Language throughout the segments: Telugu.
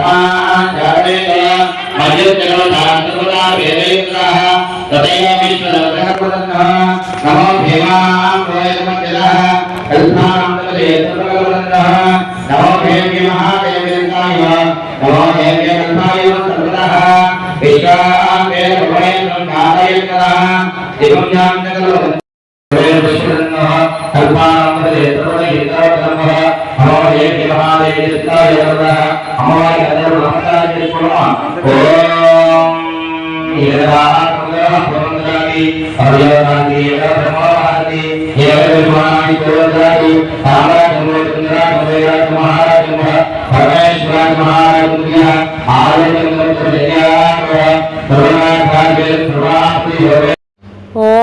తస్మాత్ జాయేన మధ్యచరణ శాంతముదా వేదేంద్రః తదేవ విశ్వవేద నమో భీమాం వేదమజ్జలః కల్పానందలేతృగవరః నమో దేవ్య మహాదేవేంద్రాయ నమో దేవ్య కల్పాయ సర్వదః విశ్వాం వేద భవేంద్రం నారాయణః దివం జ్ఞానకలో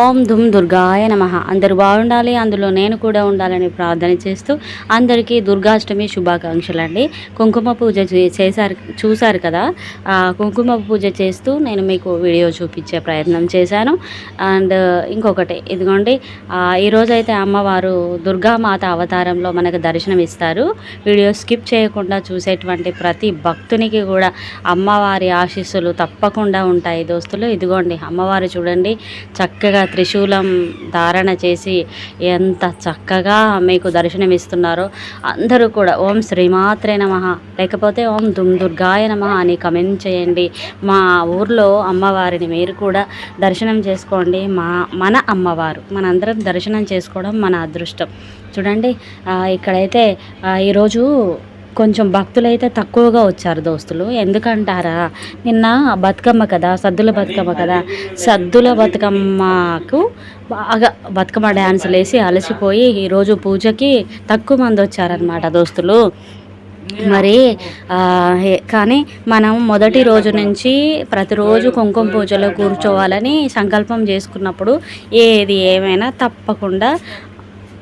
ఓం దుమ్ దుర్గాయ నమ. అందరూ బాగుండాలి అందులో నేను కూడా ఉండాలని ప్రార్థన చేస్తూ అందరికీ దుర్గాష్టమి శుభాకాంక్షలు అండి కుంకుమ పూజ చే- చేశారు చూశారు కదా? కుంకుమ పూజ చేస్తూ నేను మీకు వీడియో చూపించే ప్రయత్నం చేశాను. అండ్ ఇంకొకటి ఇదిగోండి ఈరోజైతే అమ్మవారు దుర్గామాత అవతారంలో మనకు దర్శనం ఇస్తారు వీడియో స్కిప్ చేయకుండా చూసేటువంటి ప్రతి భక్తునికి కూడా అమ్మవారి ఆశీస్సులు తప్పకుండా ఉంటాయి దోస్తులు. ఇదిగోండి అమ్మవారు చూడండి చక్కగా త్రిశూలం ధారణ చేసి ఎంత చక్కగా మీకు దర్శనం ఇస్తున్నారో అందరూ కూడా ఓం శ్రీమాత్రే నమ. లేకపోతే ఓం దుమ్ దుర్గాయ నమ అని కమెంట్ చేయండి. మా ఊర్లో అమ్మవారిని మీరు కూడా దర్శనం చేసుకోండి. మా మన అమ్మవారు మనందరం దర్శనం చేసుకోవడం మన అదృష్టం. చూడండి ఇక్కడైతే ఈరోజు కొంచెం భక్తులైతే తక్కువగా వచ్చారు దోస్తులు. ఎందుకంటారా? నిన్న బతుకమ్మ కదా సద్దుల బతుకమ్మ కదా. సద్దుల బతుకమ్మకు బాగా బతుకమ్మ డ్యాన్సులు వేసి అలసిపోయి ఈరోజు పూజకి తక్కువ మంది వచ్చారనమాట దోస్తులు. మరి కానీ మనం మొదటి రోజు నుంచి ప్రతిరోజు కుంకుమ పూజలో కూర్చోవాలని సంకల్పం చేసుకున్నప్పుడు ఏది ఏమైనా తప్పకుండా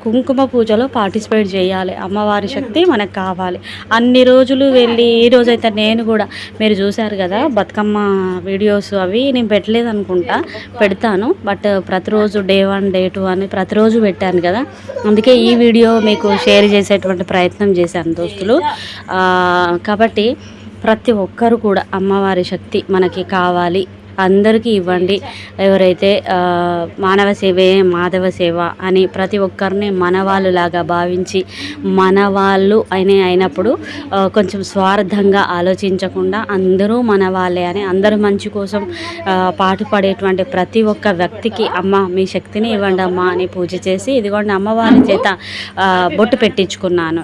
కుంకుమ పూజలో పార్టిసిపేట్ చేయాలి. అమ్మవారి శక్తి మనకు కావాలి. అన్ని రోజులు వెళ్ళి ఈ రోజైతే నేను కూడా మీరు చూశారు కదా బతుకమ్మ వీడియోస్ అవి నేను పెట్టలేదు అనుకుంటా పెడతాను. బట్ ప్రతిరోజు డే వన్ డే టూ అని ప్రతిరోజు పెట్టాను కదా. అందుకే ఈ వీడియో మీకు షేర్ చేసేటువంటి ప్రయత్నం చేశాను దోస్తులు. కాబట్టి ప్రతి ఒక్కరు కూడా అమ్మవారి శక్తి మనకి కావాలి. అందరికీ ఇవ్వండి. ఎవరైతే మానవ సేవే మాధవ సేవ అని ప్రతి ఒక్కరిని మనవాళ్ళులాగా భావించి మనవాళ్ళు అనే అయినప్పుడు కొంచెం స్వార్థంగా ఆలోచించకుండా అందరూ మన వాళ్ళే అని అందరూ మంచి కోసం పాటు పాటుపడేటువంటి ప్రతి ఒక్క వ్యక్తికి అమ్మ మీ శక్తిని ఇవ్వండి అమ్మా అని పూజ చేసి ఇదిగోండి అమ్మవారి చేత బొట్టు పెట్టించుకున్నాను.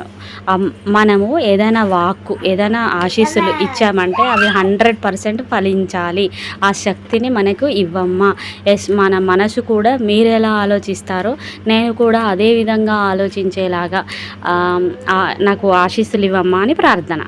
అమ్- మనము ఏదైనా వాక్కు ఏదైనా ఆశీస్సులు ఇచ్చామంటే అవి హండ్రెడ్ పర్సెంట్ ఫలించాలి. ఆ శక్తిని మనకు ఇవ్వమ్మా. ఎస్ మన మనసు కూడా మీరు ఎలా ఆలోచిస్తారో నేను కూడా అదే విధంగా ఆలోచించేలాగా నాకు ఆశీస్సులు ఇవ్వమ్మా అని ప్రార్థన.